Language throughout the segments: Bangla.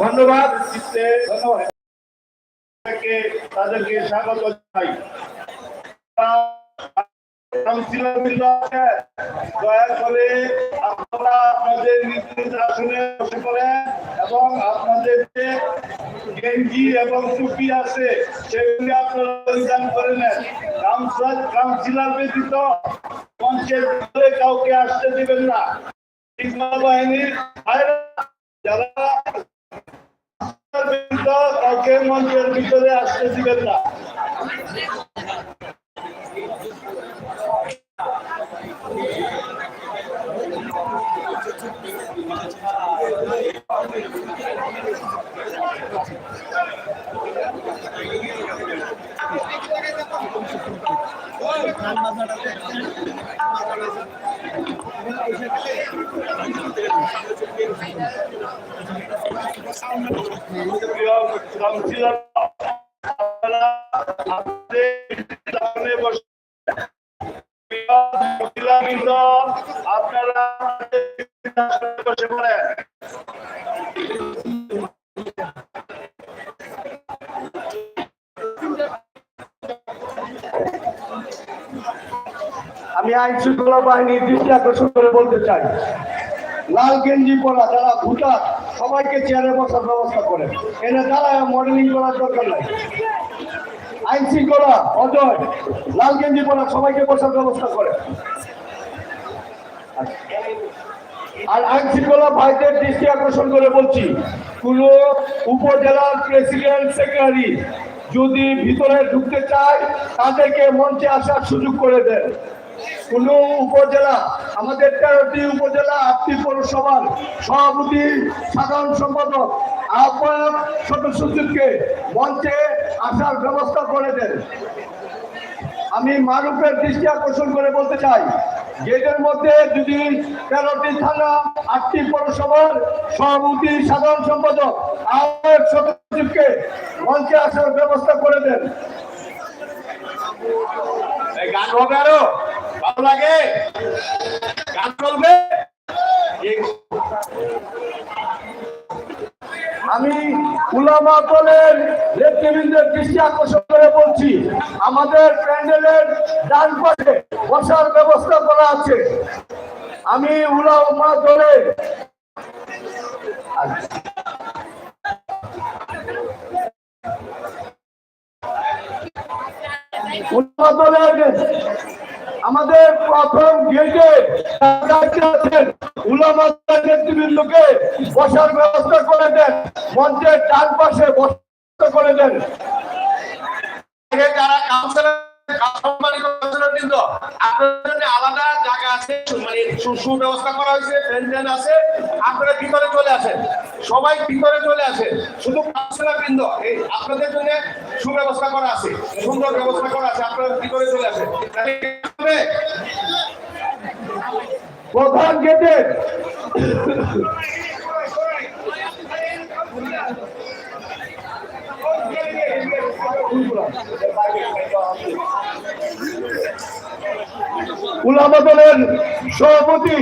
ধন্যবাদ। তাদেরকে স্বাগত জানাই। দয়া করে আপনারা আপনাদের এবং আপনাদের গেঞ্জি এবং টুপি আছে, সেগুলি আপনারা পরিধান কাউন্সিলর ব্যতীত মঞ্চের কাউকে আসতে দিবেন না। বাহিনীর কাউকে মঞ্চের ভিতরে আসতে দিবেন না। প্রিয় আইন শৃঙ্খলা বাহিনীর দৃষ্টি আকর্ষণ করে বলতে চাই। লাল গেঞ্জি পরা যারা ভুটার, সবাইকে চেয়ারে বসার ব্যবস্থা করেন। এনে তারা মডেলিং করার দরকার নাই। আইন শৃঙ্খলা অজয়, লাল গেঞ্জি পরা সবাইকে বসার ব্যবস্থা করে আর আইন শৃঙ্খলা ভাইদের দৃষ্টি আকর্ষণ করে বলছি, কোন উপজেলার প্রেসিডেন্ট সেক্রেটারি যদি ভিতরে ঢুকতে চায়, তাদেরকে মঞ্চে আসার সুযোগ করে দেন। কোন উপজেলা, আমাদের তেরোটি উপজেলা, আটটি পৌরসভার সভাপতি, সাধারণ সম্পাদক, আহ্বায়ক সচিবকে মঞ্চে আসার ব্যবস্থা করে দেন। আমি মারুফের দৃষ্টি আকর্ষণ করে বলতে চাই গেটের মধ্যে যদি তেরোটি থানা, আটটি পৌরসভার সভাপতি, সাধারণ সম্পাদক, আহ্বায়ক সচিবকে মঞ্চে আসার ব্যবস্থা করে দেন। গান হবে আরও? ভালো লাগে? চলবে আমি উলামা দলের নেতৃবৃন্দের দৃষ্টি আকর্ষণ করে বলছি, আমাদের প্যান্ডেলের ডান পাশে বসার ব্যবস্থা করা আছে। আমি উলামা দলের উলামা দলের আমাদের প্রথম গেটে আছেন, উলামা লোকে বসার ব্যবস্থা করে দেন, মঞ্চের চারপাশে বসার বসা করে দেন। যারা কাউন্সিলর মানে সুব্যবস্থা করা হয়েছে আছে চলে আসেন। সবাই চলে শুধু আপনাদের জন্য সুব্যবস্থা করা আছে, সুন্দর ব্যবস্থা করা আছে, আপনারা ভিতরে চলে আসেন। প্রধান গেটে সভাপতি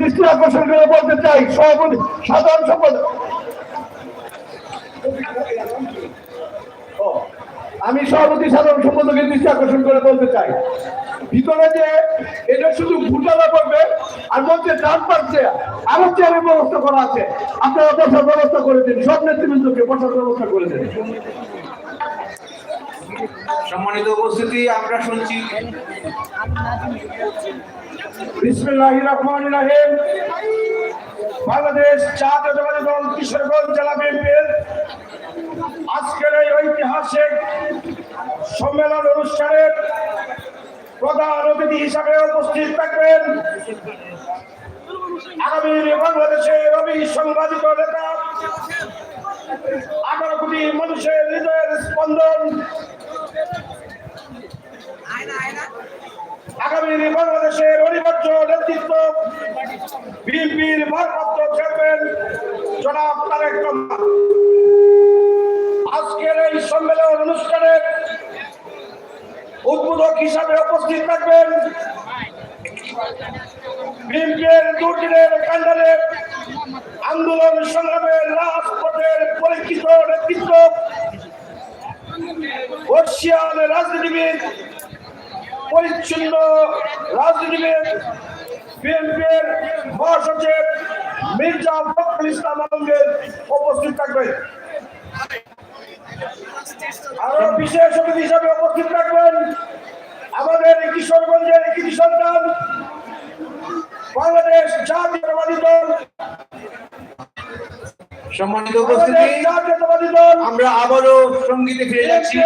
দৃষ্টি আকর্ষণ করে বলতে চাই, সভাপতি, সাধারণ সম্পাদক। আমি সভাপতি, সাধারণ সম্পাদকের দৃষ্টি আকর্ষণ করে বলতে চাই, ভিতরে যে এটা শুধু ভুটালা করবে, আর মধ্যে ডান পাচ্ছে আরও চেয়ারের ব্যবস্থা করা আছে, আপনারা বসার ব্যবস্থা করে দিন, সব নেতৃবৃন্দকে বসার ব্যবস্থা করে দিন। সম্মানিত উপস্থিতি, আমরা শুনছি বাংলাদেশ জাতীয়তাবাদী দল কিশোরগঞ্জ জেলা বিএনপির আজকের এই ঐতিহাসিক সম্মেলন অনুষ্ঠানের প্রধান অতিথি হিসাবে উপস্থিত থাকবেন আগামী বাংলাদেশের রবি সাংবাদিক নেতা। আঠারো কোটি মানুষের হৃদয়ের স্পন্দন আগামী বাংলাদেশের অনিবার্য নেতৃত্ব বিএনপির ভারপ্রাপ্ত চেয়ারম্যান জনাব তারেক রহমান। আজকের এই সম্মেলন অনুষ্ঠানে উদ্বোধক হিসাবে উপস্থিত থাকবেন বিএনপির দুর্দিনের কান্ডারে আন্দোলন সংগ্রামের রাজপথের পরীক্ষিত নেতৃত্ব বর্ষিয়ান রাজনীতিবিদ, পরিচ্ছন্ন রাজনীতিবিদ, বিএনপির মহাসচিব মির্জা ফখরুল ইসলাম আলমগীর উপস্থিত থাকবেন। আরও বিশেষ অতিথি হিসাবে উপস্থিত থাকবেন আমাদের কিশোরগঞ্জের কৃতি সন্তান বাংলাদেশ জাতীয়তাবাদী দল সম্মানিত উপস্থিতি আমরা আবারও সঙ্গীতে ফিরে যাচ্ছি।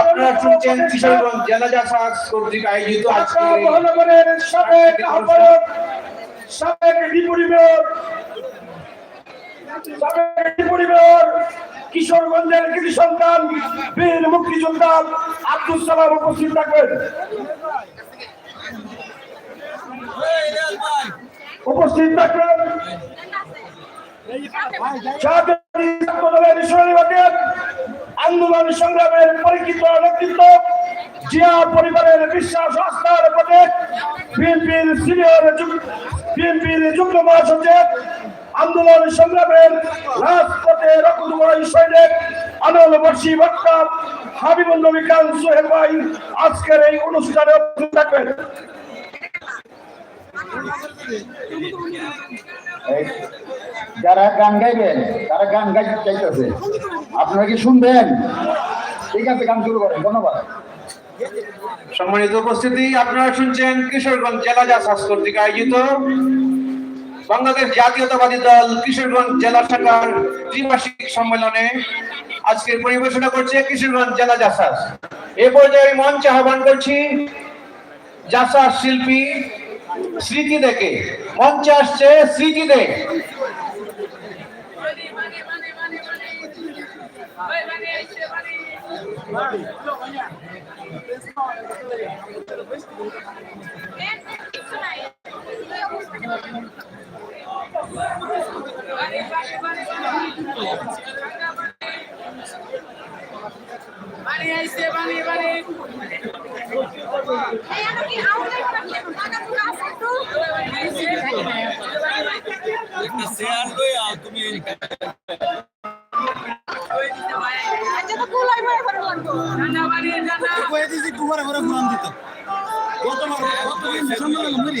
আপনারা শুনছেন কিশোরগঞ্জ জেলা জাসাজ কর্তৃক আয়োজিত আজকে মহানগরের সাবেক আহ্বায়ক সাবেক ডিপুটি মেয়র সাবেক ডিপুটি মেয়র কিশোরগঞ্জের কৃতি সন্তান বীর মুক্তিযোদ্ধা আব্দুল সালাম উপস্থিত থাকবেন। উপস্থিত থাকবেন। আন্দোলন সংগ্রামের পরিচিত নেতৃত্ব, জিয়া পরিবারের বিশ্বাস আস্থার পথে বিএনপির সিনিয়র বিএনপির যুগ্ম মহাসচিব আন্দোলন সংগ্রামের রাজপথে রক্তময় সৈনিক আনন্দ বর্ষী বক্তা হাবিবুল নবী খান সোহেল ভাই আজকের এই অনুষ্ঠানে থাকবেন। যারা গান গাইবেন, তারা গান গাই চাইতেছে আপনারা কি শুনবেন? ঠিক আছে, গান শুরু করেন, ধন্যবাদ। সম্মানিত উপস্থিতি, আপনারা শুনছেন কিশোরগঞ্জ জেলা জাসাজ কর্তৃক আয়োজিত বাংলাদেশ জাতীয়তাবাদী দল কিশোরগঞ্জ জেলা শাখার ত্রিমাসিক সম্মেলনে আজকের পরিবেশনা করছে কিশোরগঞ্জ জেলা জাসাজ এ পর্যায়ে মঞ্চে আহ্বান করছি জাসাজ শিল্পী স্মৃতি দেখে মঞ্চে আসছে স্মৃতি দে বাড়ি আইছে বাড়ি বাড়ি। আচ্ছা তো কুলাই মার করে লাগবো বাড়ি দিত। গতদিন সম্মেলন মরি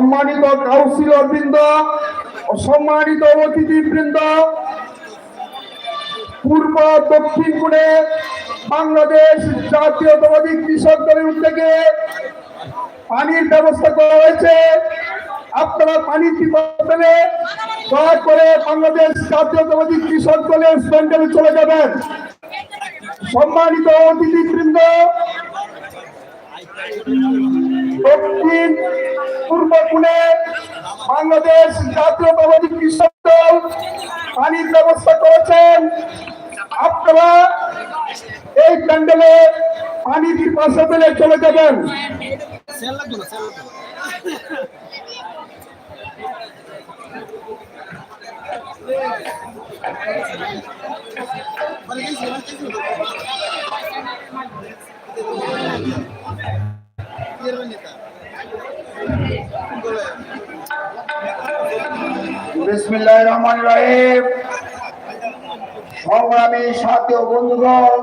সম্মানিত কাউন্সিলর বৃন্দ সম্মানিত অতিথি বৃন্দ পূর্ব দক্ষিণ কোণে বাংলাদেশ জাতীয়তাবাদী কৃষক দলের উদ্যোগে পানির ব্যবস্থা করা হয়েছে। আপনারা পানি পেলে দয়া করে বাংলাদেশ জাতীয়তাবাদী কৃষক দলের স্ট্যান্ডে চলে যাবেন। সম্মানিত অতিথিবৃন্দ, দক্ষিণ পূর্ব কোণে বাংলাদেশ জাতীয়তাবাদী কৃষক দল পানির ব্যবস্থা করেছেন। আপনারা এই প্যান্ডেলে পানি পাশে পেলে চলে যাবেন। রহিম সংগ্রামী সাথী বন্ধুগণ,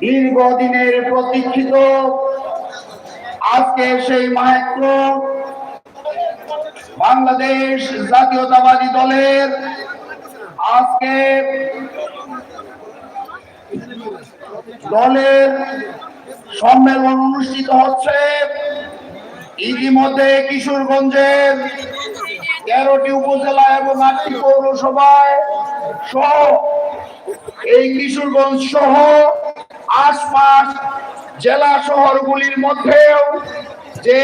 দীর্ঘদিনের প্রতীক্ষিত আজকে সেই মাহেন্দ্র বাংলাদেশ জাতীয়তাবাদী দলের আজকে দলের সম্মেলন অনুষ্ঠিত হচ্ছে। ইতিমধ্যে কিশোরগঞ্জের তেরোটি উপজেলা এবং আটটি পৌরসভায় সহ এই কিশোরগঞ্জ সহ আশপাশ জেলা শহরগুলির মধ্যেও যে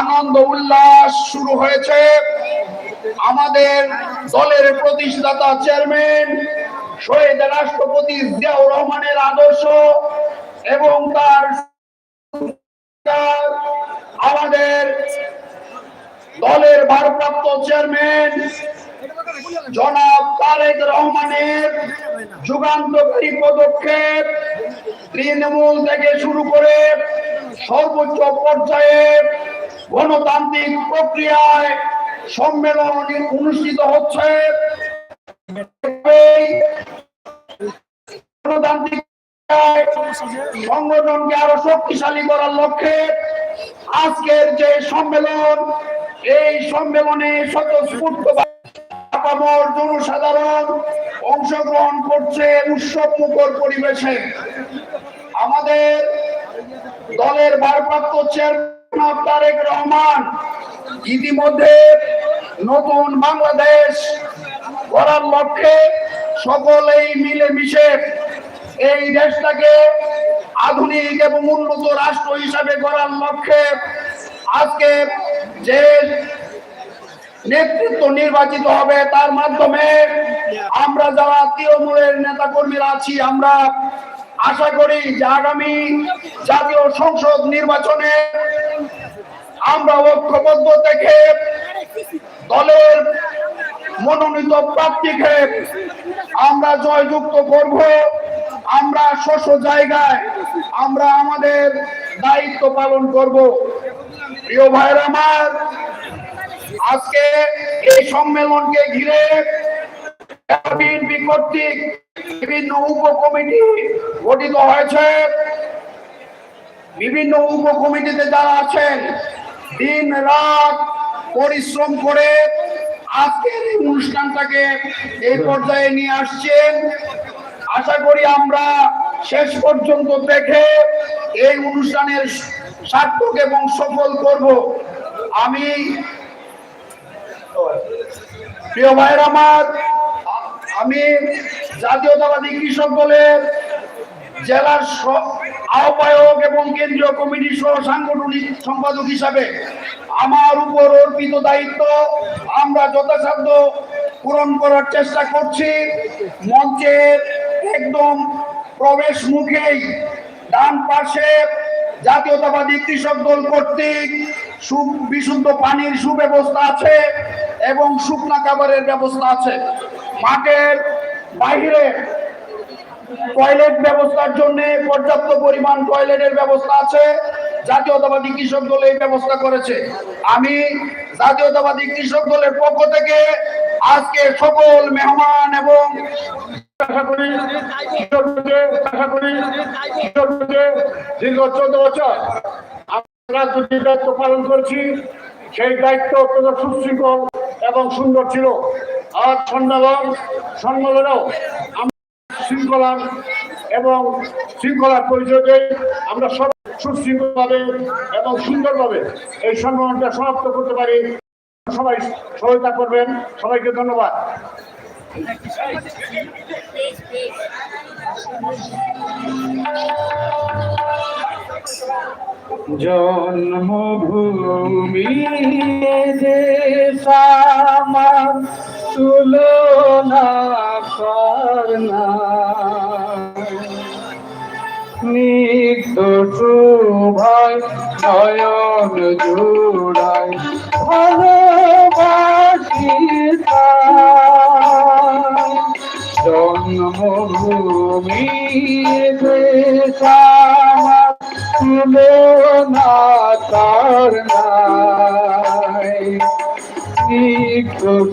আনন্দ উল্লাস শুরু হয়েছে, আমাদের দলের প্রতিষ্ঠাতা চেয়ারম্যান শহীদ রাষ্ট্রপতি জিয়াউর রহমানের আদর্শ এবং তার আমাদের দলের ভারপ্রাপ্ত চেয়ারম্যান জনাব তারেক রহমানের যুগান্তকারী পদক্ষেপ তৃণমূল থেকে শুরু করে সর্বোচ্চ পর্যায়ে গণতান্ত্রিক প্রক্রিয়ায় সম্মেলন অনুষ্ঠিত হচ্ছে। গণতান্ত্রিক সংগঠনকে আরও শক্তিশালী করার লক্ষ্যে আজকের যে সম্মেলন এই সম্মেলনে স্বতঃস্ফূর্ত আপামর জনসাধারণ অংশগ্রহণ করছে উৎসব মুখর পরিবেশে। আমাদের দলের ভারপ্রাপ্ত চেয়ারম্যান তারেক রহমান ইতিমধ্যে নতুন বাংলাদেশ করার লক্ষ্যে সকলেই মিলেমিশে এই দেশটাকে আধুনিক এবং উন্নত রাষ্ট্র হিসাবে গড়ার লক্ষ্যে আজকে যে নেতৃত্ব নির্বাচিত হবে তার মাধ্যমে আমরা যারা তৃণমূলের নেতা কর্মীরা আছি, আমরা আশা করি যে আগামী জাতীয় সংসদ নির্বাচনে আমরা ঐক্যবদ্ধ থেকে দলের মনোনীত প্রার্থীকে আমরা জয়যুক্ত করব। আমরা শস্য জায়গায় আমরা আমাদের দায়িত্ব পালন করব। প্রিয় ভাইয়ের আমার, আজকে এই সম্মেলনকে ঘিরে বিভিন্ন উপকমিটি গঠিত হয়েছে। বিভিন্ন উপকমিটিতে যারা আছেন, দিন রাত পরিশ্রম করে আজকের এই অনুষ্ঠানটাকে এই পর্যায়ে নিয়ে আসছেন। আশা করি আমরা শেষ পর্যন্ত দেখে এই অনুষ্ঠানের সার্থক এবং সফল করব। আমি প্রিয় ভাইয়ের আমার, আমি জাতীয়তাবাদী কৃষক দলের জেলার আহ্বায়ক এবং কেন্দ্রীয় কমিটি সহ সাংগঠনিক সম্পাদক হিসাবে আমার উপর অর্পিত দায়িত্ব আমরা যথাসাধ্য পূরণ করার চেষ্টা করছি। মঞ্চের একদম প্রবেশ মুখেই ডান পাশে জাতীয়তাবাদী কৃষক দল কর্তৃক বিশুদ্ধ পানির সুব্যবস্থা আছে এবং শুকনা খাবারের ব্যবস্থা আছে। মাঠের বাইরে টয়লেট ব্যবস্থার জন্য পর্যাপ্ত পরিমাণ টয়লেটের ব্যবস্থা আছে। জাতীয়তাবাদী কৃষক দল এই ব্যবস্থা করেছে। আমি জাতীয়তাবাদী কৃষক দলের পক্ষ থেকে আজকে সকল মেহমান এবং চোদ্দ বছর আমরা দুটি দায়িত্ব পালন করছি। সেই দায়িত্ব অত্যন্ত সুশৃঙ্খল এবং সুন্দর ছিল। আর সম্মেলন সম্মেলনেও শৃঙ্খলা এবং শৃঙ্খলার পরিচয় আমরা সব সুশৃঙ্খলভাবে এবং সুন্দরভাবে এই সম্মেলনটা সমাপ্ত করতে পারি। সবাই সহায়তা করবেন। সবাইকে ধন্যবাদ। জন্মভূমি দেশ আমার তুলনা করনা নিত্য শোভায় নয়ন। জন্মভূমি দেশ আমার তুলনা তার নাই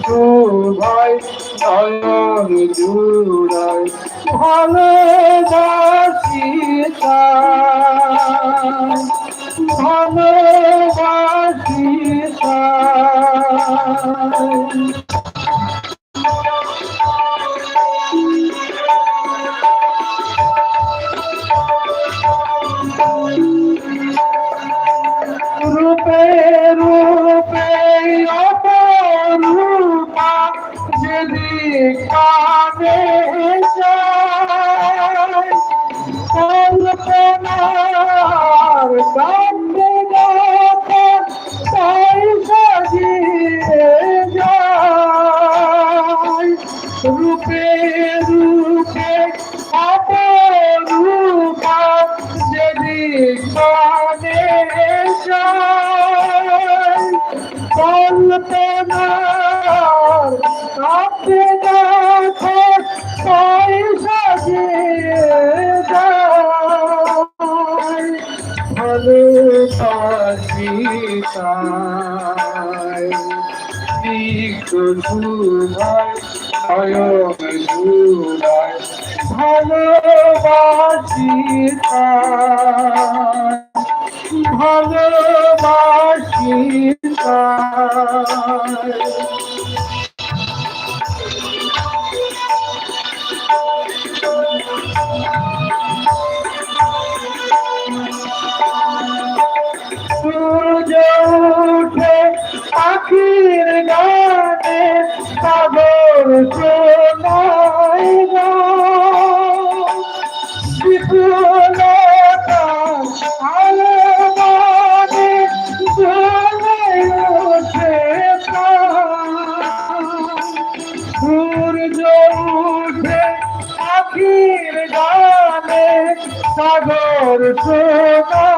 শোভায় নয়ন জুড়ায় ভালোবাসি তাই। ভালোবাসি তাই। Jesus, on the corner, সুভাই নয়ন জুড়াই ভালোবাসি তাই। সাগর শোনায়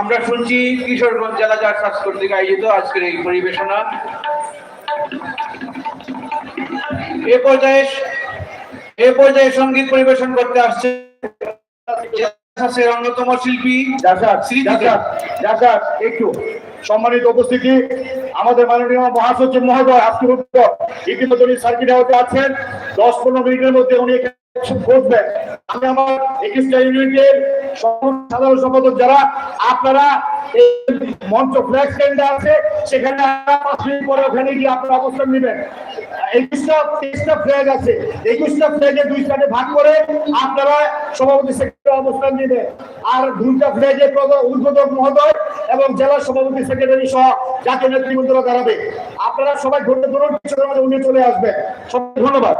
আমরা শুনছি কিশোরগঞ্জ জেলা জাজ সাজ কর্তৃক আয়োজিত আজকের এই পরিবেশনা। এ পর্যায়ে এ পর্যায়ে সংগীত পরিবেশন করতে আসছে অন্যতম শিল্পী একটু সম্মানিত উপস্থিতি। আমাদের মাননীয় মহাসচিব মহোদয় আজকে ইতিমধ্যে সার্কিট হাউসে আছেন। দশ পনেরো মিনিটের মধ্যে উনি বসবেন। আমি আমার ইউনিটের সাধারণ সম্পাদক যারা, আপনারা মঞ্চ ফ্ল্যাগ স্ট্যান্ড আছে, সেখানে পরে ওখানে গিয়ে আপনারা অবস্থান নেবেন। একুশটা, তেইশটা ফ্ল্যাগ আছে। একুশটা ফ্ল্যাগে দুই সাইডে ভাগ করে আপনারা সভাপতি সেক্রেটারি অবস্থান নেবেন। আর দুইটা ফ্ল্যাগে উদ্বোধক মহোদয় এবং জেলা সভাপতি সেক্রেটারি সহ জাতীয় নেতৃবৃন্দরা দাঁড়াবে। আপনারা সবাই ঘুরে ধরুন উনি চলে আসবেন। সবাই ধন্যবাদ।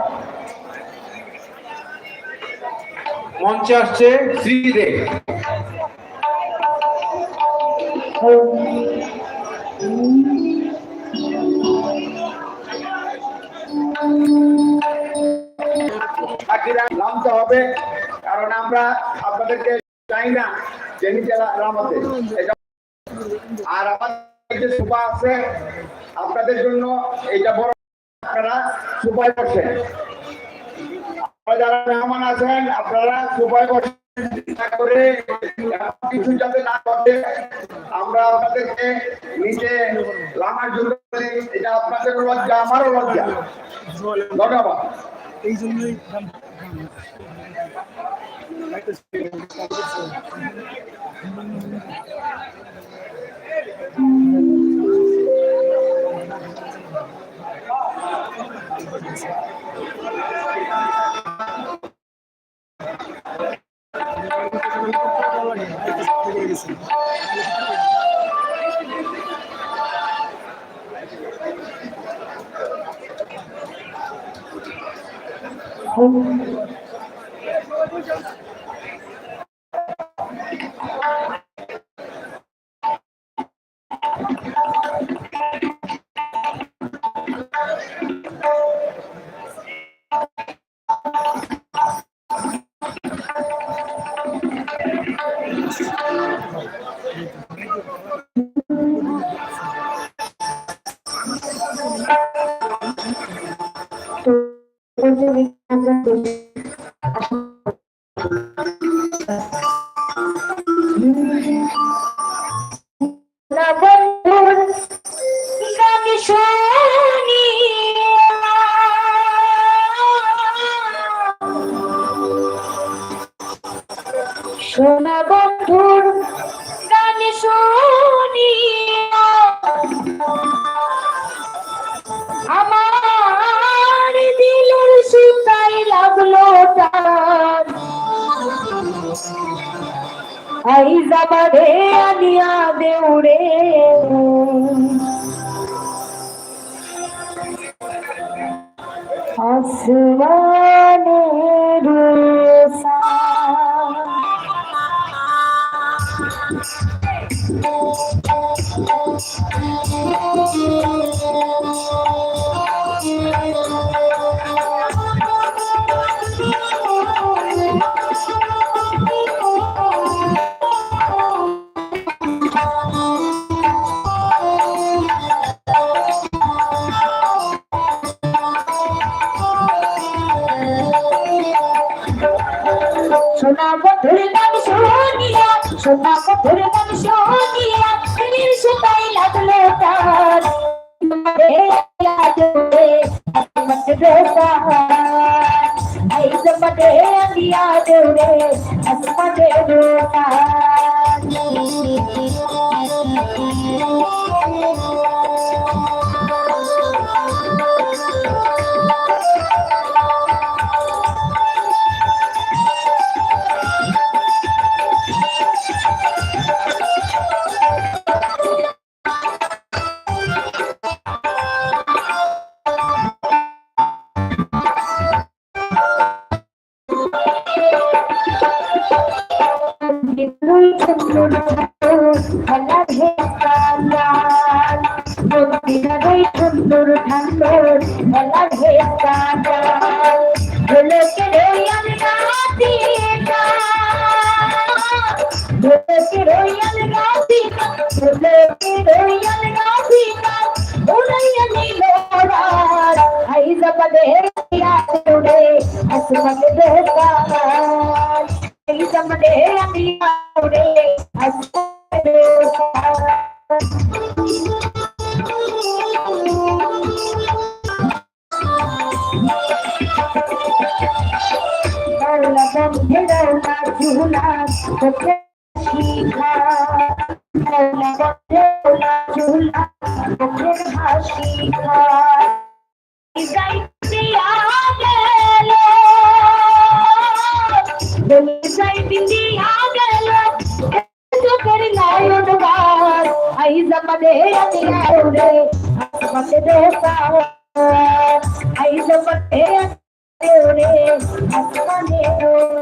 মঞ্চে আসছে বাকিরা নামতে হবে, কারণ আমরা আপনাদেরকে চাই না যে নিচে নামাতে আর আমাদের যে সুপা আছে, আপনাদের জন্য এইটা বড় আপনারা সুপায় বসেন। যারা মেহমান আছেন আপনারা সুপায় করে কিছু যাতে না করে আমরা আপনাদেরকে নিচে লামার জন্য এটা আপনাদের লজ্জা আমারও লজ্জা। ধন্যবাদ। এই জন্যই Oh. Thank you. আসমানে দুর্গম সহিয়া প্রেমের সুতাই লাগল তার। দিয়া দেবে আসমানে দোকান bandeira de aure, a base de. Aí eu bandeira bandeira.